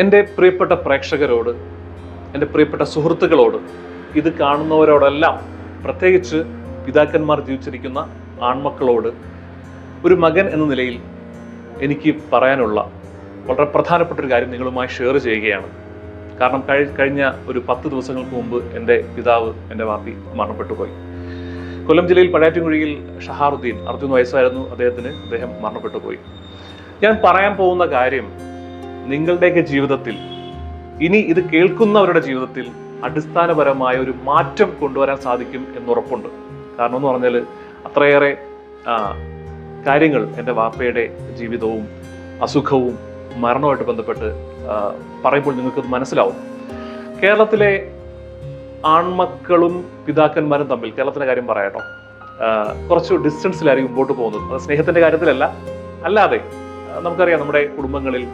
എന്റെ പ്രിയപ്പെട്ട പ്രേക്ഷകരോട് എന്റെ പ്രിയപ്പെട്ട സുഹൃത്തുക്കളോട് ഇത് കാണുന്നവരോടെല്ലാം പ്രത്യേകിച്ച് പിതാക്കന്മാർ ജീവിച്ചിരിക്കുന്ന ആൺമക്കളോട് ഒരു മകൻ എന്ന നിലയിൽ എനിക്ക് പറയാനുള്ള വളരെ പ്രധാനപ്പെട്ട ഒരു കാര്യം നിങ്ങളുമായി ഷെയർ ചെയ്യുകയാണ്. കാരണം കഴി കഴിഞ്ഞ ഒരു പത്ത് ദിവസങ്ങൾക്ക് മുമ്പ് എന്റെ പിതാവ് എന്റെ വാപ്പി മരണപ്പെട്ടു പോയി കൊല്ലം ജില്ലയിൽ പഴയാറ്റുംകുഴിയിൽ ഷഹാറുദ്ദീൻ അറുപത്തിയൊന്ന് വയസ്സായിരുന്നു അദ്ദേഹത്തിന് അദ്ദേഹം മരണപ്പെട്ടു പോയി ഞാൻ പറയാൻ പോകുന്ന കാര്യം നിങ്ങളുടെയൊക്കെ ജീവിതത്തിൽ ഇനി ഇത് കേൾക്കുന്നവരുടെ ജീവിതത്തിൽ അടിസ്ഥാനപരമായ ഒരു മാറ്റം കൊണ്ടുവരാൻ സാധിക്കും എന്നുറപ്പുണ്ട്. കാരണം എന്ന് പറഞ്ഞാൽ അത്രയേറെ കാര്യങ്ങൾ എന്റെ വാപ്പയുടെ ജീവിതവും അസുഖവും മരണവുമായിട്ട് ബന്ധപ്പെട്ട് പറയുമ്പോൾ നിങ്ങൾക്ക് മനസ്സിലാവും. കേരളത്തിലെ ആൺമക്കളും പിതാക്കന്മാരും തമ്മിൽ കേരളത്തിന്റെ കാര്യം പറയാട്ടോ കുറച്ച് ഡിസ്റ്റൻസിലായിരിക്കും മുമ്പോട്ട് പോകുന്നത്. അത് സ്നേഹത്തിന്റെ കാര്യത്തിലല്ല. അല്ലാതെ നമുക്കറിയാം നമ്മുടെ കുടുംബങ്ങളിൽ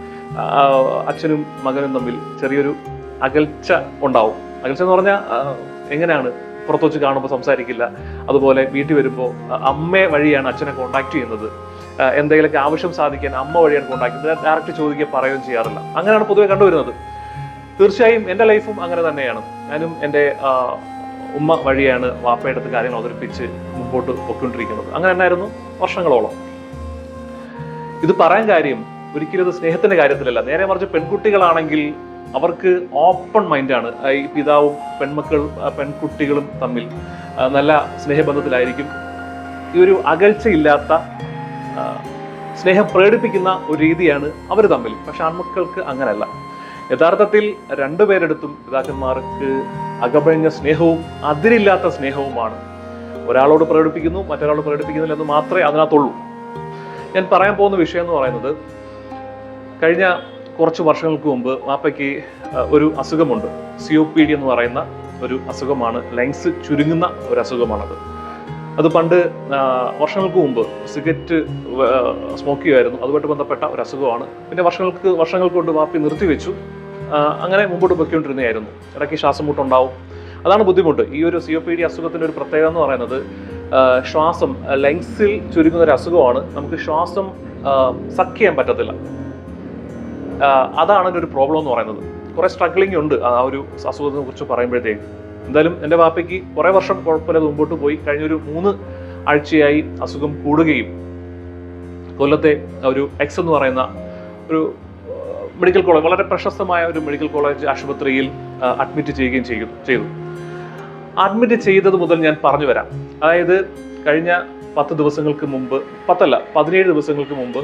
അച്ഛനും മകനും തമ്മിൽ ചെറിയൊരു അകൽച്ച ഉണ്ടാവും. അകൽച്ച എന്ന് പറഞ്ഞാൽ എങ്ങനെയാണ്? പുറത്തു വെച്ച് കാണുമ്പോൾ സംസാരിക്കില്ല. അതുപോലെ വീട്ടിൽ വരുമ്പോൾ അമ്മയെ വഴിയാണ് അച്ഛനെ കോണ്ടാക്ട് ചെയ്യുന്നത്. എന്തെങ്കിലുമൊക്കെ ആവശ്യം സാധിക്കാൻ അമ്മ വഴിയാണ് കോണ്ടാക്ട് ചെയ്യുന്നത്. ഡയറക്റ്റ് ചോദിക്കുക പറയുകയും ചെയ്യാറില്ല. അങ്ങനെയാണ് പൊതുവെ കണ്ടുവരുന്നത്. തീർച്ചയായും എന്റെ ലൈഫും അങ്ങനെ തന്നെയാണ്. ഞാനും എന്റെ ഉമ്മ വഴിയാണ് വാപ്പയുടെ അടുത്ത് കാര്യങ്ങൾ അവതരിപ്പിച്ച് മുമ്പോട്ട് പൊയ്ക്കൊണ്ടിരിക്കുന്നത്. അങ്ങനെ തന്നെയായിരുന്നു വർഷങ്ങളോളം. ഇത് പറയാൻ കാര്യം ഒരിക്കലും അത് സ്നേഹത്തിന്റെ കാര്യത്തിലല്ല. നേരെ മറിച്ച് പെൺകുട്ടികളാണെങ്കിൽ അവർക്ക് ഓപ്പൺ മൈൻഡാണ് ഈ പിതാവും പെൺമക്കൾ പെൺകുട്ടികളും തമ്മിൽ നല്ല സ്നേഹബന്ധത്തിലായിരിക്കും. ഈ ഒരു അകൽച്ചയില്ലാത്ത സ്നേഹം പ്രകടിപ്പിക്കുന്ന ഒരു രീതിയാണ് അവർ തമ്മിൽ. പക്ഷെ ആൺമക്കൾക്ക് അങ്ങനെയല്ല യഥാർത്ഥത്തിൽ രണ്ടുപേരെടുത്തും പിതാക്കന്മാർക്ക് അകമഴിഞ്ഞ സ്നേഹവും അതിരില്ലാത്ത സ്നേഹവുമാണ്. ഒരാളോട് പ്രകടിപ്പിക്കുന്നു മറ്റൊരാളോട് പ്രകടിപ്പിക്കുന്നില്ല എന്ന് മാത്രമേ അതിനകത്തുള്ളൂ. ഞാൻ പറയാൻ പോകുന്ന വിഷയം എന്ന് പറയുന്നത് കഴിഞ്ഞ കുറച്ച് വർഷങ്ങൾക്ക് മുമ്പ് വാപ്പയ്ക്ക് ഒരു അസുഖമുണ്ട്. സി ഒ പി ഡി എന്ന് പറയുന്ന ഒരു അസുഖമാണ്. ലങ്സ് ചുരുങ്ങുന്ന ഒരു അസുഖമാണത്. അത് പണ്ട് വർഷങ്ങൾക്ക് മുമ്പ് സിഗരറ്റ് സ്മോക്ക് ചെയ്യുമായിരുന്നു. അതുമായിട്ട് ബന്ധപ്പെട്ട ഒരു അസുഖമാണ്. പിന്നെ വർഷങ്ങൾക്ക് വർഷങ്ങൾക്ക് കൊണ്ട് വാപ്പി നിർത്തിവെച്ചു. അങ്ങനെ മുമ്പോട്ട് പൊയ്ക്കൊണ്ടിരുന്നതായിരുന്നു. ഇടയ്ക്ക് ശ്വാസം മുട്ടുണ്ടാവും അതാണ് ബുദ്ധിമുട്ട്. ഈ ഒരു സി ഒ പി ഡി അസുഖത്തിന്റെ ഒരു പ്രത്യേകത എന്ന് പറയുന്നത് ശ്വാസം ലങ്സിൽ ചുരുങ്ങുന്ന ഒരു അസുഖമാണ്. നമുക്ക് ശ്വാസം സക്ക് ചെയ്യാൻ പറ്റത്തില്ല. അതാണ് ഒരു പ്രോബ്ലം എന്ന് പറയുന്നത്. കുറെ സ്ട്രഗ്ലിംഗ് ഉണ്ട് ആ ഒരു അസുഖത്തിനെ കുറിച്ച് പറയുമ്പോഴത്തേക്ക് എന്തായാലും എന്റെ വാപ്പയ്ക്ക് കുറേ വർഷം കുഴപ്പമില്ലാതെ മുമ്പോട്ട് പോയി. കഴിഞ്ഞൊരു മൂന്ന് ആഴ്ചയായി അസുഖം കൂടുകയും കൊല്ലത്തെ ഒരു എക്സ് എന്ന് പറയുന്ന ഒരു മെഡിക്കൽ കോളേജ് വളരെ പ്രശസ്തമായ ഒരു മെഡിക്കൽ കോളേജ് ആശുപത്രിയിൽ അഡ്മിറ്റ് ചെയ്യുകയും ചെയ്തു ചെയ്തു. അഡ്മിറ്റ് ചെയ്തത് മുതൽ ഞാൻ പറഞ്ഞു വരാം. അതായത് കഴിഞ്ഞ പത്ത് ദിവസങ്ങൾക്ക് മുമ്പ് പത്തല്ല പതിനേഴ് ദിവസങ്ങൾക്ക് മുമ്പ്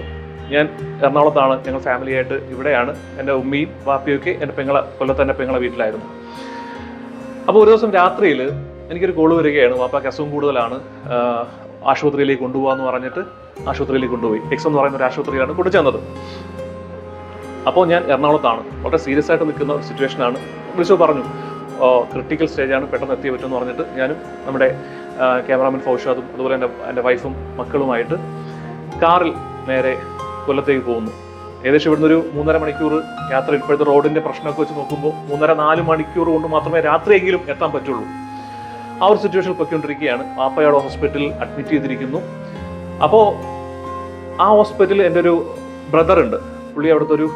ഞാൻ എറണാകുളത്താണ്. ഞങ്ങൾ ഫാമിലിയായിട്ട് ഇവിടെയാണ്. എന്റെ ഉമ്മയും വാപ്പിയൊക്കെ എന്റെ പെങ്ങളെ കൊല്ലത്ത് എന്റെ പെങ്ങളെ വീട്ടിലായിരുന്നു. അപ്പോൾ ഒരു ദിവസം രാത്രിയിൽ എനിക്കൊരു കോൾ വരികയാണ്. വാപ്പാക്ക് അസുഖം കൂടുതലാണ്. ആശുപത്രിയിലേക്ക് കൊണ്ടുപോകാന്ന് പറഞ്ഞിട്ട് ആശുപത്രിയിലേക്ക് കൊണ്ടുപോയി. എക്സ് എന്ന് പറയുന്ന ഒരു ആശുപത്രിയിലാണ് കൊണ്ടു ചെന്നത്. അപ്പോൾ ഞാൻ എറണാകുളത്താണ്. വളരെ സീരിയസ് ആയിട്ട് നിൽക്കുന്ന ഒരു സിറ്റുവേഷനാണ് വിളിച്ചു പറഞ്ഞു. ക്രിട്ടിക്കൽ സ്റ്റേജാണ് പെട്ടെന്ന് എത്തിയേ പറ്റുമെന്ന് പറഞ്ഞിട്ട് ഞാനും നമ്മുടെ ക്യാമറാമാൻ ഫൗഷാദും അതുപോലെ എന്റെ എന്റെ വൈഫും മക്കളുമായിട്ട് കാറിൽ നേരെ കൊല്ലത്തേക്ക് പോകുന്നു. ഏകദേശം ഇവിടുന്ന് ഒരു മൂന്നര മണിക്കൂർ യാത്ര. ഇപ്പോഴത്തെ റോഡിന്റെ പ്രശ്നമൊക്കെ വെച്ച് നോക്കുമ്പോൾ മൂന്നര നാല് മണിക്കൂർ കൊണ്ട് മാത്രമേ രാത്രിയെങ്കിലും എത്താൻ പറ്റുള്ളൂ. ആ ഒരു സിറ്റുവേഷനിൽ പൊയ്ക്കൊണ്ടിരിക്കുകയാണ്. പാപ്പയുടെ ഹോസ്പിറ്റലിൽ അഡ്മിറ്റ് ചെയ്തിരിക്കുന്നു. അപ്പോൾ ആ ഹോസ്പിറ്റലിൽ എന്റെ ഒരു ബ്രദർ ഉണ്ട്. പുള്ളി അവിടുത്തെ ഒരു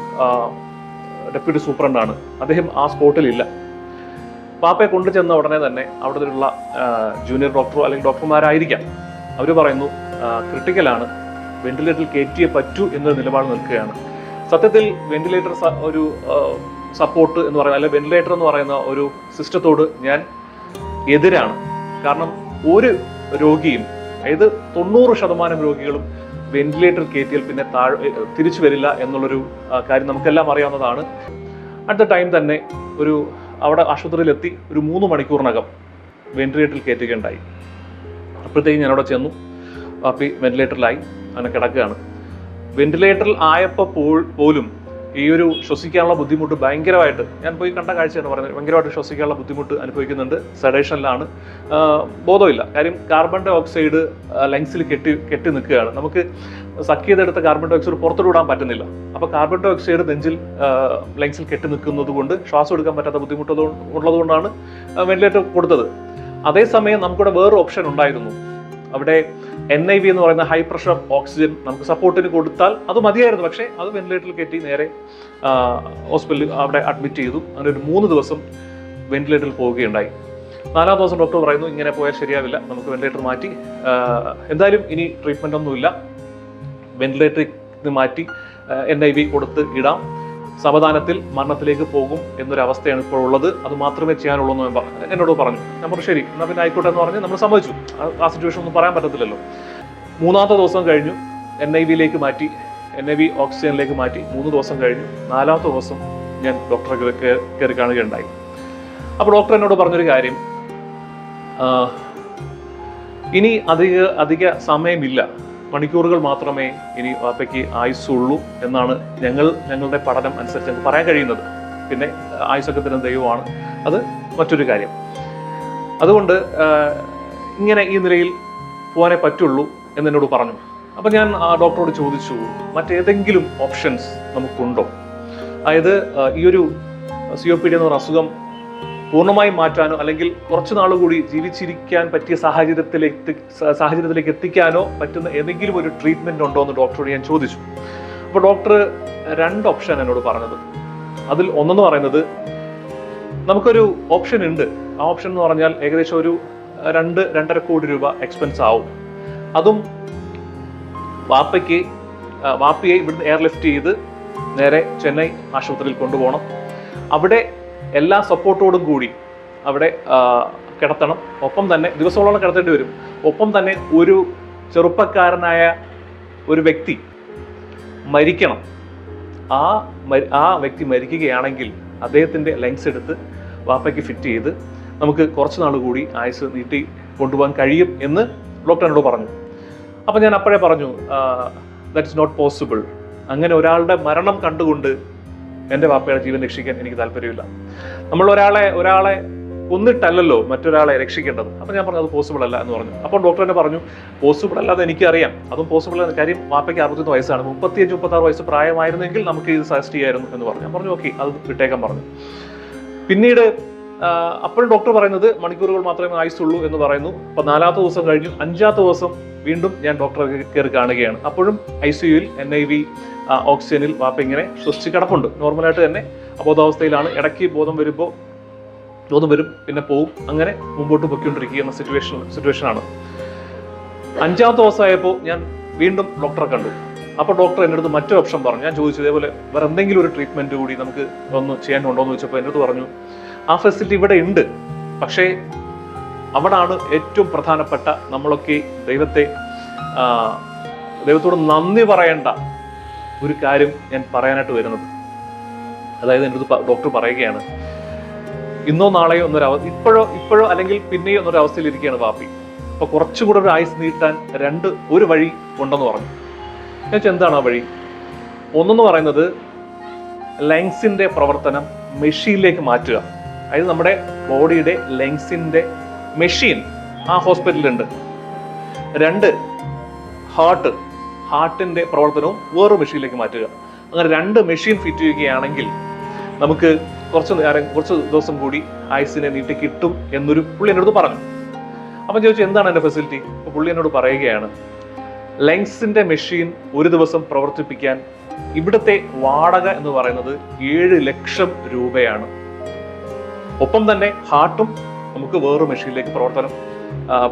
ഡെപ്യൂട്ടി സൂപ്രണ്ടാണ് അദ്ദേഹം ആ സ്പോട്ടിലില്ല പാപ്പയെ കൊണ്ടു ചെന്ന ഉടനെ തന്നെ അവിടുത്തെ ജൂനിയർ ഡോക്ടറോ അല്ലെങ്കിൽ ഡോക്ടർമാരായിരിക്കാം അവർ പറയുന്നു ക്രിട്ടിക്കലാണ് വെന്റിലേറ്ററിൽ കയറ്റിയേ പറ്റൂ എന്നൊരു നിലപാട് നിൽക്കുകയാണ്. സത്യത്തിൽ വെന്റിലേറ്റർ ഒരു സപ്പോർട്ട് എന്ന് പറയുന്ന അല്ലെങ്കിൽ വെന്റിലേറ്റർ എന്ന് പറയുന്ന ഒരു സിസ്റ്റത്തോട് ഞാൻ എതിരാണ്. കാരണം ഒരു രോഗിയും അതായത് തൊണ്ണൂറ് ശതമാനം രോഗികളും വെന്റിലേറ്റർ കയറ്റിയാൽ പിന്നെ താഴെ തിരിച്ചു വരില്ല എന്നുള്ളൊരു കാര്യം നമുക്കെല്ലാം അറിയാവുന്നതാണ്. അറ്റ് ദ ടൈം തന്നെ ഒരു അവിടെ ആശുപത്രിയിലെത്തി ഒരു മൂന്ന് മണിക്കൂറിനകം വെന്റിലേറ്ററിൽ കയറ്റുകയുണ്ടായി. അപ്പോഴത്തേക്കും ഞാൻ അവിടെ ചെന്നു. പാപ്പി വെന്റിലേറ്ററിലായി അങ്ങനെ കിടക്കുകയാണ്. വെന്റിലേറ്ററിൽ ആയപ്പോൾ പോൾ- പോലും ഈ ഒരു ശ്വസിക്കാനുള്ള ബുദ്ധിമുട്ട് ഭയങ്കരമായിട്ട് ഞാൻ പോയി കണ്ട കാഴ്ചയാണ് പറയുന്നത് ഭയങ്കരമായിട്ട് ശ്വസിക്കാനുള്ള ബുദ്ധിമുട്ട് അനുഭവിക്കുന്നുണ്ട്. സെഡേഷനിലാണ് ബോധമില്ല. കാര്യം കാർബൺ ഡൈ ഓക്സൈഡ് ലങ്സിൽ കെട്ടി കെട്ടി നിൽക്കുകയാണ്. നമുക്ക് സക്ക് ചെയ്തെടുത്ത കാർബൺ ഡൈ ഓക്സൈഡ് പുറത്തോട്ട് വിടാൻ പറ്റുന്നില്ല. അപ്പോൾ കാർബൺ ഡൈ ഓക്സൈഡ് നെഞ്ചിൽ ലങ്സിൽ കെട്ടി നിൽക്കുന്നത് കൊണ്ട് ശ്വാസം എടുക്കാൻ പറ്റാത്ത ബുദ്ധിമുട്ട് ഉള്ളതുകൊണ്ടാണ് വെന്റിലേറ്റർ കൊടുത്തത്. അതേസമയം നമുക്കിവിടെ വേറൊരു ഓപ്ഷൻ ഉണ്ടായിരുന്നു. അവിടെ എൻ ഐ വി എന്ന് പറയുന്ന ഹൈ പ്രഷർ ഓക്സിജൻ നമുക്ക് സപ്പോർട്ടിന് കൊടുത്താൽ അത് മതിയായിരുന്നു. പക്ഷേ അത് വെന്റിലേറ്ററിൽ കയറ്റി നേരെ ഹോസ്പിറ്റലിൽ അവിടെ അഡ്മിറ്റ് ചെയ്തു. അങ്ങനെ ഒരു മൂന്ന് ദിവസം വെന്റിലേറ്ററിൽ പോവുകയുണ്ടായി. നാലാം ദിവസം ഡോക്ടർ പറയുന്നു ഇങ്ങനെ പോയാൽ ശരിയാവില്ല. നമുക്ക് വെന്റിലേറ്റർ മാറ്റി. എന്തായാലും ഇനി ട്രീറ്റ്മെന്റ് ഒന്നുമില്ല. വെന്റിലേറ്ററിൽ നിന്ന് മാറ്റി എൻ ഐ വി കൊടുത്ത് ഇടാം. സാവധാനത്തിൽ മരണത്തിലേക്ക് പോകും എന്നൊരവസ്ഥയാണ് ഇപ്പോൾ ഉള്ളത്. അത് മാത്രമേ ചെയ്യാനുള്ളൂ എന്ന് ഞാൻ പ- എന്നോട് പറഞ്ഞു. ഞാൻ പറഞ്ഞു ശരി എന്നാൽ പിന്നെ ആയിക്കോട്ടെ എന്ന് പറഞ്ഞ് നമ്മൾ സമ്മതിച്ചു. ആ- സിറ്റുവേഷൻ ഒന്നും പറയാൻ പറ്റത്തില്ലല്ലോ. മൂന്നാമത്തെ ദിവസം കഴിഞ്ഞു. എൻ ഐ വിയിലേക്ക് മാറ്റി. എൻ ഐ വി ഓക്സിജനിലേക്ക് മാറ്റി. മൂന്ന് ദിവസം കഴിഞ്ഞു. നാലാമത്തെ ദിവസം ഞാൻ ഡോക്ടറെ കയറി കാണുകയുണ്ടായി. അപ്പോൾ ഡോക്ടർ എന്നോട് പറഞ്ഞൊരു കാര്യം. ഇനി അധിക അധിക സമയമില്ല. മണിക്കൂറുകൾ മാത്രമേ ഇനി വാപ്പയ്ക്ക് ആയുസ്സുള്ളൂ എന്നാണ് ഞങ്ങൾ ഞങ്ങളുടെ പഠനം അനുസരിച്ച് ഞങ്ങൾക്ക് പറയാൻ കഴിയുന്നത്. പിന്നെ ആയുസൊക്കെ തരുന്ന ദൈവമാണ്. അത് മറ്റൊരു കാര്യം. അതുകൊണ്ട് ഇങ്ങനെ ഈ നിലയിൽ പോകാനേ പറ്റുള്ളൂ എന്നെന്നോട് പറഞ്ഞു. അപ്പം ഞാൻ ആ ഡോക്ടറോട് ചോദിച്ചു മറ്റേതെങ്കിലും ഓപ്ഷൻസ് നമുക്കുണ്ടോ? അതായത് ഈ ഒരു സി പി ഡി എന്ന് പറയുന്ന അസുഖം പൂർണമായും മാറ്റാനോ അല്ലെങ്കിൽ കുറച്ചു നാൾ കൂടി ജീവിച്ചിരിക്കാൻ പറ്റിയ സാഹചര്യത്തിലേക്ക് സാഹചര്യത്തിലേക്ക് എത്തിക്കാനോ പറ്റുന്ന ഏതെങ്കിലും ഒരു ട്രീറ്റ്മെന്റ് ഉണ്ടോ എന്ന് ഡോക്ടറോട് ഞാൻ ചോദിച്ചു. അപ്പോൾ ഡോക്ടർ രണ്ട് ഓപ്ഷൻ എന്നോട് പറഞ്ഞത്. അതിൽ ഒന്നെന്ന് പറയുന്നത് നമുക്കൊരു ഓപ്ഷൻ ഉണ്ട്. ആ ഓപ്ഷൻ എന്ന് പറഞ്ഞാൽ ഏകദേശം ഒരു രണ്ട് രണ്ടര കോടി രൂപ എക്സ്പെൻസ് ആവും. അതും വാപ്പയ്ക്ക് വാപ്പയെ ഇവിടുന്ന് എയർലിഫ്റ്റ് ചെയ്ത് നേരെ ചെന്നൈ ആശുപത്രിയിൽ കൊണ്ടുപോകണം. അവിടെ എല്ലാ സപ്പോർട്ടോടും കൂടി അവിടെ കിടത്തണം. ഒപ്പം തന്നെ ദിവസങ്ങളോളം കിടത്തേണ്ടി വരും. ഒപ്പം തന്നെ ഒരു ചെറുപ്പക്കാരനായ ഒരു വ്യക്തി മരിക്കണം. ആ ആ വ്യക്തി മരിക്കുകയാണെങ്കിൽ അദ്ദേഹത്തിന്റെ ലെങ്സ് എടുത്ത് വാപ്പയ്ക്ക് ഫിറ്റ് ചെയ്ത് നമുക്ക് കുറച്ച് നാൾ കൂടി ആയുസ് നീട്ടി കൊണ്ടുപോകാൻ കഴിയും എന്ന് ഡോക്ടർ എന്നോട് പറഞ്ഞു. അപ്പം ഞാൻ അപ്പോഴേ പറഞ്ഞു ദാറ്റ് ഇസ് നോട്ട് പോസിബിൾ അങ്ങനെ ഒരാളുടെ മരണം കണ്ടുകൊണ്ട് എന്റെ വാപ്പയുടെ ജീവൻ രക്ഷിക്കാൻ എനിക്ക് താല്പര്യമില്ല. നമ്മൾ ഒരാളെ ഒരാളെ കൊന്നിട്ടല്ലല്ലോ മറ്റൊരാളെ രക്ഷിക്കേണ്ടത്. അപ്പം ഞാൻ പറഞ്ഞു അത് പോസിബിൾ അല്ല എന്ന് പറഞ്ഞു. അപ്പോൾ ഡോക്ടർ എന്നെ പറഞ്ഞു പോസിബിൾ അല്ലാതെ എനിക്കറിയാം. അതും പോസിബിൾ അല്ലാതെ കാര്യം വാപ്പയ്ക്ക് അറുപത്തൊന്ന് വയസ്സാണ്. മുപ്പത്തിയഞ്ച് മുപ്പത്താറ് വയസ്സ് പ്രായമായിരുന്നെങ്കിൽ നമുക്ക് ഇത് സജസ്റ്റ് ചെയ്യായിരുന്നു എന്ന് പറഞ്ഞു. ഞാൻ പറഞ്ഞു ഓക്കെ അത് വിട്ടേക്കാൻ പറഞ്ഞു. പിന്നീട് അപ്പോഴും ഡോക്ടർ പറയുന്നത് മണിക്കൂറുകൾ മാത്രമേ ആയുസുള്ളൂ എന്ന് പറയുന്നു. അപ്പോൾ നാലാമത്തെ ദിവസം കഴിഞ്ഞു. അഞ്ചാമത്തെ ദിവസം വീണ്ടും ഞാൻ ഡോക്ടറെ കയറി കാണുകയാണ്. അപ്പോഴും ഐ സി യുയിൽ എൻ ഐ വി ഓക്സിജനിൽ വാപ്പ ഇങ്ങനെ ശ്വസിച്ച് കിടപ്പുണ്ട്. നോർമലായിട്ട് തന്നെ അബോധാവസ്ഥയിലാണ്. ഇടയ്ക്ക് ബോധം വരുമ്പോൾ ബോധം വരും പിന്നെ പോവും. അങ്ങനെ മുമ്പോട്ട് പൊയ്ക്കൊണ്ടിരിക്കുന്ന സിറ്റുവേഷൻ സിറ്റുവേഷനാണ് അഞ്ചാമത്തെ ദിവസമായപ്പോൾ ഞാൻ വീണ്ടും ഡോക്ടറെ കണ്ടു. അപ്പോൾ ഡോക്ടർ എന്റെ അടുത്ത് മറ്റൊരു ഓപ്ഷൻ പറഞ്ഞു. ഞാൻ ചോദിച്ചു ഇതേപോലെ വേറെ എന്തെങ്കിലും ഒരു ട്രീറ്റ്മെന്റ് കൂടി നമുക്ക് ഒന്ന് ചെയ്യേണ്ടതുണ്ടോ എന്ന് ചോദിച്ചപ്പോൾ എന്റെ അടുത്ത് പറഞ്ഞു ആ ഫെസിലിറ്റി ഇവിടെ ഉണ്ട്. പക്ഷേ അവിടാണ് ഏറ്റവും പ്രധാനപ്പെട്ട നമ്മളൊക്കെ ദൈവത്തെ ദൈവത്തോട് നന്ദി പറയേണ്ട ഒരു കാര്യം ഞാൻ പറയാനായിട്ട് വരുന്നത്. അതായത് എന്റെ അടുത്ത് ഡോക്ടർ പറയുകയാണ് ഇന്നോ നാളെയോ എന്നൊരു അവ ഇപ്പോഴോ ഇപ്പോഴോ അല്ലെങ്കിൽ പിന്നെയോ എന്നൊരു അവസ്ഥയിൽ ഇരിക്കുകയാണ് വാപ്പി അപ്പൊ കുറച്ചുകൂടെ ഒരു ആയുസ് നീട്ടാൻ രണ്ട് ഒരു വഴി ഉണ്ടെന്ന് പറഞ്ഞു. ഞാൻ എന്താണ് ആ വഴി? ഒന്നെന്ന് പറയുന്നത് ലങ്സിന്റെ പ്രവർത്തനം മെഷീനിലേക്ക് മാറ്റുക. അതായത് നമ്മുടെ ബോഡിയുടെ ലങ്സിന്റെ മെഷീൻ ആ ഹോസ്പിറ്റലിലുണ്ട്. രണ്ട് ഹാർട്ട് ഹാർട്ടിന്റെ പ്രവർത്തനവും വേറൊരു മെഷീനിലേക്ക് മാറ്റുക. അങ്ങനെ രണ്ട് മെഷീൻ ഫിറ്റ് ചെയ്യുകയാണെങ്കിൽ നമുക്ക് കുറച്ച് നേരം കുറച്ച് ദിവസം കൂടി ആയുസിനെ നീട്ടി കിട്ടും എന്നൊരു പുള്ളി എന്നോട് പറഞ്ഞു. അപ്പം ചോദിച്ചു എന്താണ് എന്റെ ഫെസിലിറ്റി അപ്പോൾ പുള്ളി എന്നോട് പറയുകയാണ് ലെങ്സിന്റെ മെഷീൻ ഒരു ദിവസം പ്രവർത്തിപ്പിക്കാൻ ഇവിടുത്തെ വാടക എന്ന് പറയുന്നത് ഏഴ് ലക്ഷം രൂപയാണ്. ഒപ്പം തന്നെ ഹാർട്ടും നമുക്ക് വേറൊരു മെഷീനിലേക്ക് പ്രവർത്തനം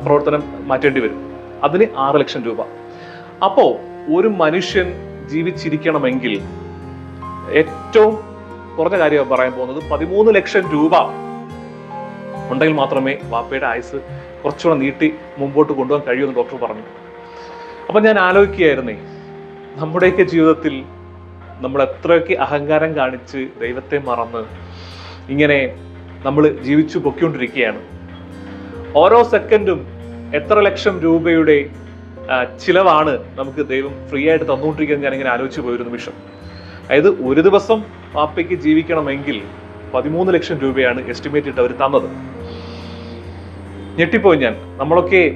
പ്രവർത്തനം മാറ്റേണ്ടി വരും. അതിന് ആറ് ലക്ഷം രൂപ. അപ്പോ ഒരു മനുഷ്യൻ ജീവിച്ചിരിക്കണമെങ്കിൽ ഏറ്റവും കുറഞ്ഞ കാര്യമാണ് പറയാൻ പോകുന്നത് പതിമൂന്ന് ലക്ഷം രൂപ ഉണ്ടെങ്കിൽ മാത്രമേ വാപ്പയുടെ ആയുസ് കുറച്ചുകൂടെ നീട്ടി മുമ്പോട്ട് കൊണ്ടുപോകാൻ കഴിയുമെന്ന് ഡോക്ടർ പറഞ്ഞു. അപ്പൊ ഞാൻ ആലോചിക്കുകയായിരുന്നേ നമ്മുടെയൊക്കെ ജീവിതത്തിൽ നമ്മൾ എത്രയൊക്കെ അഹങ്കാരം കാണിച്ച് ദൈവത്തെ മറന്ന് ഇങ്ങനെ നമ്മൾ ജീവിച്ചു പൊക്കിക്കൊണ്ടിരിക്കുകയാണ് ഓരോ സെക്കൻഡും എത്ര ലക്ഷം രൂപയുടെ ചിലവാണ് നമുക്ക് ദൈവം ഫ്രീ ആയിട്ട് തന്നുകൊണ്ടിരിക്കുന്നത് ഞാനിങ്ങനെ ആലോചിച്ച് പോയൊരു നിമിഷം അതായത് ഒരു ദിവസം പാപ്പയ്ക്ക് ജീവിക്കണമെങ്കിൽ പതിമൂന്ന് ലക്ഷം രൂപയാണ് എസ്റ്റിമേറ്റ് ഇട്ട് അവർ തന്നത്. ഞെട്ടിപ്പോയി ഞാൻ. നമ്മളൊക്കെ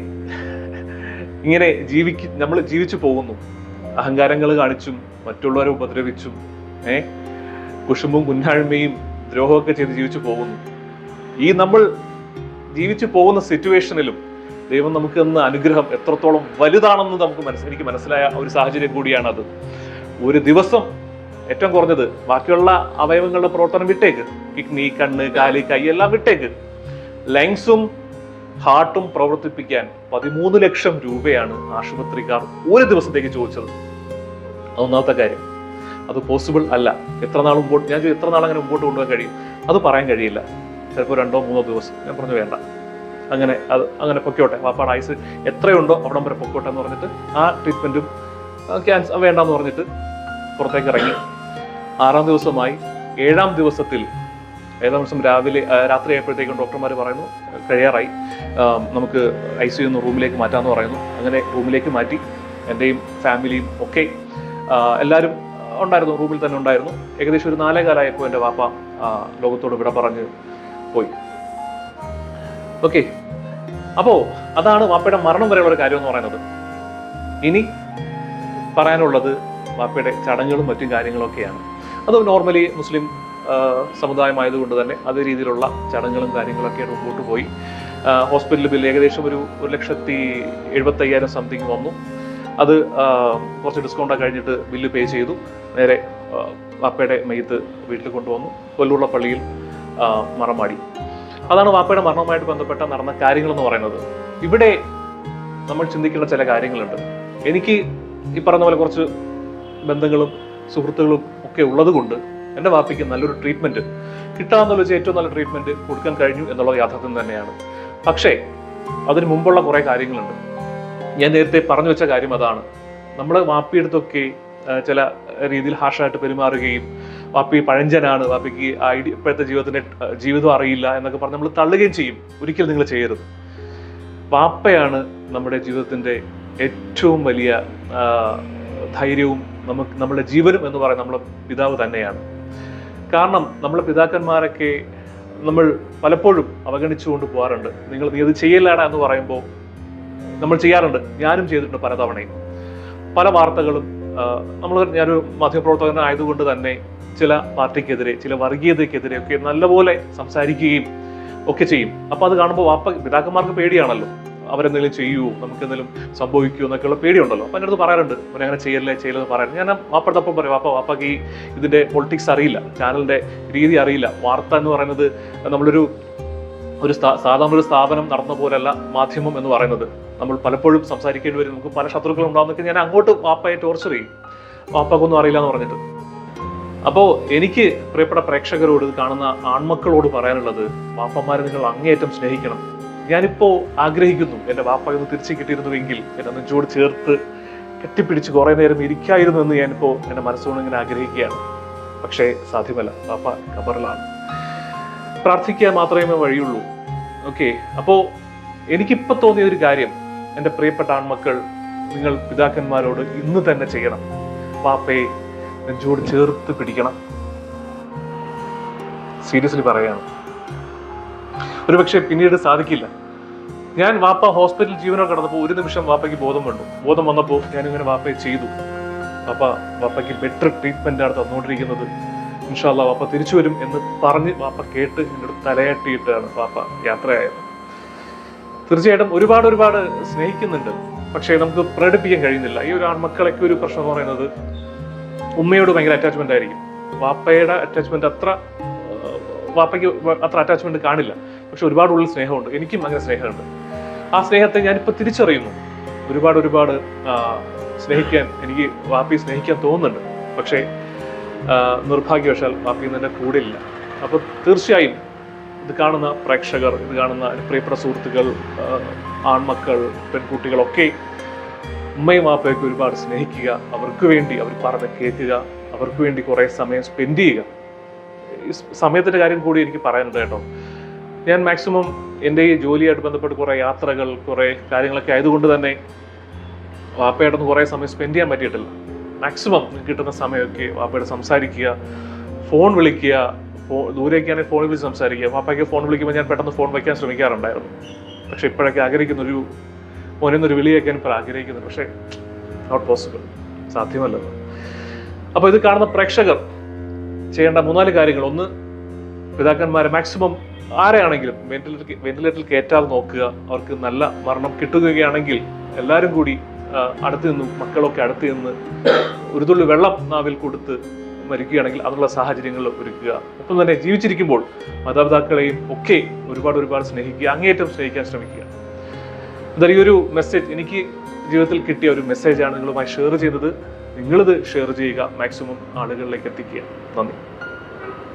ഇങ്ങനെ ജീവിക്ക് നമ്മൾ ജീവിച്ചു പോകുന്നു. അഹങ്കാരങ്ങൾ കാണിച്ചും മറ്റുള്ളവരെ ഉപദ്രവിച്ചും ഏ? കുശുമ്പും കുന്നാഴ്മയും ദ്രോഹമൊക്കെ ചെയ്ത് ജീവിച്ചു പോകുന്നു. ഈ നമ്മൾ ജീവിച്ചു പോകുന്ന സിറ്റുവേഷനിലും ദൈവം നമുക്ക് തന്ന അനുഗ്രഹം എത്രത്തോളം വലുതാണെന്ന് നമുക്ക് മനസ്സ് എനിക്ക് മനസ്സിലായ ഒരു സാഹചര്യം കൂടിയാണത്. ഒരു ദിവസം ഏറ്റവും കുറഞ്ഞത് ബാക്കിയുള്ള അവയവങ്ങളുടെ പ്രവർത്തനം വിട്ടേക്ക്. കിഡ്നി കണ്ണ് കാൽ കൈ എല്ലാം വിട്ടേക്ക്. ലങ്സും ഹാർട്ടും പ്രവർത്തിപ്പിക്കാൻ പതിമൂന്ന് ലക്ഷം രൂപയാണ് ആശുപത്രിക്കാർ ഒരു ദിവസത്തേക്ക് ചോദിച്ചത്. അതൊന്നാമത്തെ കാര്യം. അത് പോസിബിൾ അല്ല. എത്ര നാൾ മുമ്പോട്ട് ഞാൻ എത്ര നാൾ അങ്ങനെ മുമ്പോട്ട് കൊണ്ടുപോകാൻ കഴിയും? അത് പറയാൻ കഴിയില്ല. ചിലപ്പോൾ രണ്ടോ മൂന്നോ ദിവസം. ഞാൻ പറഞ്ഞു വേണ്ട. അങ്ങനെ അത് അങ്ങനെ പൊക്കോട്ടെ. വാപ്പാട് ആയുസ് എത്രയുണ്ടോ അവിടം വരെ പൊക്കോട്ടെ എന്ന് പറഞ്ഞിട്ട് ആ ട്രീറ്റ്മെന്റും ക്യാൻസർ വേണ്ടെന്ന് പറഞ്ഞിട്ട് പുറത്തേക്ക് ഇറങ്ങി. ആറാം ദിവസമായി. ഏഴാം ദിവസത്തിൽ ഏതാം ദിവസം രാവിലെ രാത്രി ആയപ്പോഴത്തേക്കും ഡോക്ടർമാർ പറയുന്നു കഴിയാറായി. നമുക്ക് ഐ സി ഒന്ന് റൂമിലേക്ക് മാറ്റാമെന്ന് പറയുന്നു. അങ്ങനെ റൂമിലേക്ക് മാറ്റി എന്റെയും ഫാമിലിയും ഒക്കെ എല്ലാവരും ഉണ്ടായിരുന്നു റൂമിൽ തന്നെ ഉണ്ടായിരുന്നു. ഏകദേശം ഒരു നാലേ കാലമായപ്പോൾ എന്റെ വാപ്പ ലോകത്തോട് വിട പറഞ്ഞ് പോയി. ഓക്കെ അപ്പോ അതാണ് വാപ്പയുടെ മരണം വരെയുള്ള ഒരു കാര്യം എന്ന് പറയുന്നത്. ഇനി പറയാനുള്ളത് വാപ്പയുടെ ചടങ്ങുകളും മറ്റും കാര്യങ്ങളൊക്കെയാണ് അത് നോർമലി മുസ്ലിം സമുദായമായതുകൊണ്ട് തന്നെ അതേ രീതിയിലുള്ള ചടങ്ങുകളും കാര്യങ്ങളൊക്കെ മുമ്പോട്ട് പോയി. ഹോസ്പിറ്റൽ ബില്ല് ഏകദേശം ഒരു ഒരു ലക്ഷത്തി എഴുപത്തയ്യായിരം സംതിങ് വന്നു. അത് കുറച്ച് ഡിസ്കൗണ്ട് കഴിഞ്ഞിട്ട് ബില്ല് പേ ചെയ്തു. നേരെ വാപ്പയുടെ മെയ്ത്ത് വീട്ടിൽ കൊണ്ടുവന്നു. കൊല്ലുള്ള പള്ളിയിൽ മറമാടി. അതാണ് വാപ്പയുടെ മരണവുമായിട്ട് ബന്ധപ്പെട്ട നടന്ന കാര്യങ്ങളെന്ന് പറയുന്നത്. ഇവിടെ നമ്മൾ ചിന്തിക്കേണ്ട ചില കാര്യങ്ങളുണ്ട്. എനിക്ക് ഈ പറഞ്ഞ പോലെ കുറച്ച് ബന്ധങ്ങളും സുഹൃത്തുക്കളും ഒക്കെ ഉള്ളത് കൊണ്ട് എന്റെ വാപ്പയ്ക്ക് നല്ലൊരു ട്രീറ്റ്മെന്റ് കിട്ടാമെന്നുള്ള വെച്ചാൽ ഏറ്റവും നല്ല ട്രീറ്റ്മെന്റ് കൊടുക്കാൻ കഴിഞ്ഞു എന്നുള്ള യാഥാർത്ഥ്യം തന്നെയാണ്. പക്ഷേ അതിന് മുമ്പുള്ള കുറേ കാര്യങ്ങളുണ്ട്. ഞാൻ നേരത്തെ പറഞ്ഞു വെച്ച കാര്യം അതാണ്. നമ്മൾ വാപ്പിയെടുത്തൊക്കെ ചില രീതിയിൽ ഹാഷായിട്ട് പെരുമാറുകയും വാപ്പി പഴഞ്ചനാണ് വാപ്പിക്ക് ഐഡിയ ഇപ്പോഴത്തെ ജീവിതത്തിന്റെ ജീവിതം അറിയില്ല എന്നൊക്കെ പറഞ്ഞ് നമ്മൾ തള്ളുകയും ചെയ്യും. ഒരിക്കലും നിങ്ങൾ ചെയ്യരുത്. വാപ്പയാണ് നമ്മുടെ ജീവിതത്തിന്റെ ഏറ്റവും വലിയ ധൈര്യവും നമുക്ക് നമ്മുടെ ജീവനും എന്ന് പറയുന്നത് നമ്മുടെ പിതാവ് തന്നെയാണ്. കാരണം നമ്മുടെ പിതാക്കന്മാരൊക്കെ നമ്മൾ പലപ്പോഴും അവഗണിച്ചുകൊണ്ട് പോകാറുണ്ട് നിങ്ങൾ നീ അത് ചെയ്യലാണ് എന്ന് പറയുമ്പോൾ നമ്മൾ ചെയ്യാറുണ്ട്. ഞാനും ചെയ്തിട്ടുണ്ട് പലതവണയും. പല വാർത്തകളും നമ്മൾ ഞാനൊരു മാധ്യമപ്രവർത്തകനായതുകൊണ്ട് തന്നെ ചില പാർട്ടിക്കെതിരെ ചില വർഗീയതയ്ക്കെതിരെ ഒക്കെ നല്ലപോലെ സംസാരിക്കുകയും ഒക്കെ ചെയ്യും. അപ്പൊ അത് കാണുമ്പോൾ വാപ്പ പിതാക്കന്മാർക്ക് പേടിയാണല്ലോ. അവരെന്തെങ്കിലും ചെയ്യുമോ നമുക്ക് എന്തെങ്കിലും സംഭവിക്കുമോ എന്നൊക്കെയുള്ള പേടിയുണ്ടല്ലോ. അപ്പൊ എന്റെ അടുത്ത് പറയാറുണ്ട് അവനെ അങ്ങനെ ചെയ്യല്ലേ ചെയ്യലെന്ന് പറയാറ് ഞാൻ വാപ്പടത്തപ്പം പറയും വാപ്പ വാപ്പക്ക് ഈ ഇതിന്റെ പൊളിറ്റിക്സ് അറിയില്ല ചാനലിന്റെ രീതി അറിയില്ല. വാർത്ത എന്ന് പറയുന്നത് നമ്മളൊരു ഒരു സാധാരണ ഒരു സ്ഥാപനം നടന്ന പോലെയല്ല മാധ്യമം എന്ന് പറയുന്നത്. നമ്മൾ പലപ്പോഴും സംസാരിക്കേണ്ടി വരും. നമുക്ക് പല ശത്രുക്കളും ഉണ്ടാകുന്നൊക്കെ ഞാൻ അങ്ങോട്ട് വാപ്പയെ ടോർച്ചർ ചെയ്യും. വാപ്പക്കൊന്നും അറിയില്ല എന്ന് പറഞ്ഞിട്ട്. അപ്പോൾ എനിക്ക് പ്രിയപ്പെട്ട പ്രേക്ഷകരോട് കാണുന്ന ആൺമക്കളോട് പറയാനുള്ളത് വാപ്പന്മാരെ നിങ്ങൾ അങ്ങേയറ്റം സ്നേഹിക്കണം. ഞാനിപ്പോൾ ആഗ്രഹിക്കുന്നു എന്റെ വാപ്പ ഇന്ന് തിരിച്ചു കിട്ടിയിരുന്നുവെങ്കിൽ എന്നെ നെഞ്ചോട് ചേർത്ത് കെട്ടിപ്പിടിച്ച് കുറേ നേരം ഇരിക്കായിരുന്നു എന്ന് ഞാനിപ്പോൾ എന്റെ മനസ്സുകൊണ്ട് ഇങ്ങനെ ആഗ്രഹിക്കുകയാണ്. പക്ഷേ സാധ്യമല്ല. വാപ്പ ഖബറിലാണ്. പ്രാർത്ഥിക്കുക മാത്രമേ വഴിയുള്ളൂ. ഓക്കെ അപ്പോൾ എനിക്കിപ്പോൾ തോന്നിയ ഒരു കാര്യം. എന്റെ പ്രിയപ്പെട്ട ആൺമക്കൾ നിങ്ങൾ പിതാക്കന്മാരോട് ഇന്ന് തന്നെ ചെയ്യണം. പാപ്പയെ നെഞ്ചോട് ചേർത്ത് പിടിക്കണം. സീരിയസ്ലി പറയാണ്. ഒരുപക്ഷെ പിന്നീട് സാധിക്കില്ല. ഞാൻ വാപ്പ ഹോസ്പിറ്റൽ ജീവനോ കടന്നപ്പോൾ ഒരു നിമിഷം വാപ്പയ്ക്ക് ബോധം വന്നു. ബോധം വന്നപ്പോൾ ഞാനിങ്ങനെ വാപ്പയെ ചെയ്തു. വാപ്പ വാപ്പയ്ക്ക് ബെറ്റർ ട്രീറ്റ്മെന്റ് ആണ് തന്നുകൊണ്ടിരിക്കുന്നത്. ഇൻഷാല്ല പാപ്പ തിരിച്ചു വരും എന്ന് പറഞ്ഞ് പാപ്പ കേട്ട് എന്നോട് തലയാട്ടിയിട്ടാണ് വാപ്പ യാത്രയായത്. തീർച്ചയായിട്ടും ഒരുപാട് ഒരുപാട് സ്നേഹിക്കുന്നുണ്ട്. പക്ഷേ നമുക്ക് പ്രകടിപ്പിക്കാൻ കഴിയുന്നില്ല. ഈ ഒരു ആൺമക്കളൊക്കെ ഒരു പ്രശ്നം എന്ന് പറയുന്നത് ഉമ്മയോട് ഭയങ്കര അറ്റാച്ച്മെന്റ് ആയിരിക്കും. വാപ്പയുടെ അറ്റാച്ച്മെന്റ് അത്ര വാപ്പയ്ക്ക് അത്ര അറ്റാച്ച്മെന്റ് കാണില്ല. പക്ഷെ ഒരുപാട് ഉള്ളിൽ സ്നേഹമുണ്ട്. എനിക്കും അങ്ങനെ സ്നേഹമുണ്ട്. ആ സ്നേഹത്തെ ഞാനിപ്പോൾ തിരിച്ചറിയുന്നു. ഒരുപാട് ഒരുപാട് സ്നേഹിക്കാൻ എനിക്ക് വാപ്പയെ സ്നേഹിക്കാൻ തോന്നുന്നുണ്ട്. പക്ഷേ നിർഭാഗ്യവശാൽ വാപ്പി എന്റെ കൂടെ ഇല്ല അപ്പോൾ തീർച്ചയായും ഇത് കാണുന്ന പ്രേക്ഷകർ ഇത് കാണുന്ന പ്രിയപ്പെട്ട സുഹൃത്തുക്കൾ ആൺമക്കൾ പെൺകുട്ടികളൊക്കെ ഉമ്മയും വാപ്പയൊക്കെ ഒരുപാട് സ്നേഹിക്കുക അവർക്ക് വേണ്ടി അവർ പറഞ്ഞ് കേൾക്കുക അവർക്ക് വേണ്ടി കുറേ സമയം സ്പെൻഡ് ചെയ്യുക. സമയത്തിന്റെ കാര്യം കൂടി എനിക്ക് പറയാനുണ്ട് കേട്ടോ. ഞാൻ മാക്സിമം എന്റെ ഈ ജോലിയായിട്ട് ബന്ധപ്പെട്ട് കുറേ യാത്രകൾ കുറേ കാര്യങ്ങളൊക്കെ ആയതുകൊണ്ട് തന്നെ വാപ്പയോടൊന്ന് കുറേ സമയം സ്പെൻഡ് ചെയ്യാൻ പറ്റിയിട്ടില്ല. മാക്സിമം കിട്ടുന്ന സമയമൊക്കെ വാപ്പയുടെ സംസാരിക്കുക. ഫോൺ വിളിക്കുക. ഫോ ദൂരേക്കാണെങ്കിൽ ഫോണിൽ വിളിച്ച് സംസാരിക്കുക. വാപ്പയ്ക്ക് ഫോൺ വിളിക്കുമ്പോൾ ഞാൻ പെട്ടെന്ന് ഫോൺ വയ്ക്കാൻ ശ്രമിക്കാറുണ്ടായിരുന്നു. പക്ഷെ ഇപ്പോഴൊക്കെ ആഗ്രഹിക്കുന്നൊരു മോനെന്നൊരു വിളിയേക്കാൻ ഇപ്പോൾ ആഗ്രഹിക്കുന്നു പക്ഷേ നോട്ട് പോസിബിൾ സാധ്യമല്ലത്. അപ്പോൾ ഇത് കാണുന്ന പ്രേക്ഷകർ ചെയ്യേണ്ട മൂന്നാൽ കാര്യങ്ങൾ. ഒന്ന് പിതാക്കന്മാരെ മാക്സിമം ആരെയാണെങ്കിലും വെന്റിലേറ്റർ വെന്റിലേറ്ററിൽ കയറ്റാതെ നോക്കുക. അവർക്ക് നല്ല മരണം കിട്ടുകയാണെങ്കിൽ എല്ലാവരും കൂടി അടുത്ത് നിന്നും മക്കളൊക്കെ അടുത്ത് നിന്ന് ഒരു തുള്ളി വെള്ളം നാവിൽ കൊടുത്ത് മരിക്കുകയാണെങ്കിൽ അതിനുള്ള സാഹചര്യങ്ങൾ ഒരുക്കുക. ഒപ്പം തന്നെ ജീവിച്ചിരിക്കുമ്പോൾ മാതാപിതാക്കളെയും ഒക്കെ ഒരുപാട് ഒരുപാട് സ്നേഹിക്കുക അങ്ങേയറ്റം സ്നേഹിക്കാൻ ശ്രമിക്കുക. എന്തായാലും ഈ ഒരു മെസ്സേജ് എനിക്ക് ജീവിതത്തിൽ കിട്ടിയ ഒരു മെസ്സേജാണ് നിങ്ങളുമായി ഷെയർ ചെയ്തത്. നിങ്ങളിത് ഷെയർ ചെയ്യുക. മാക്സിമം ആളുകളിലേക്ക് എത്തിക്കുക. നന്ദി.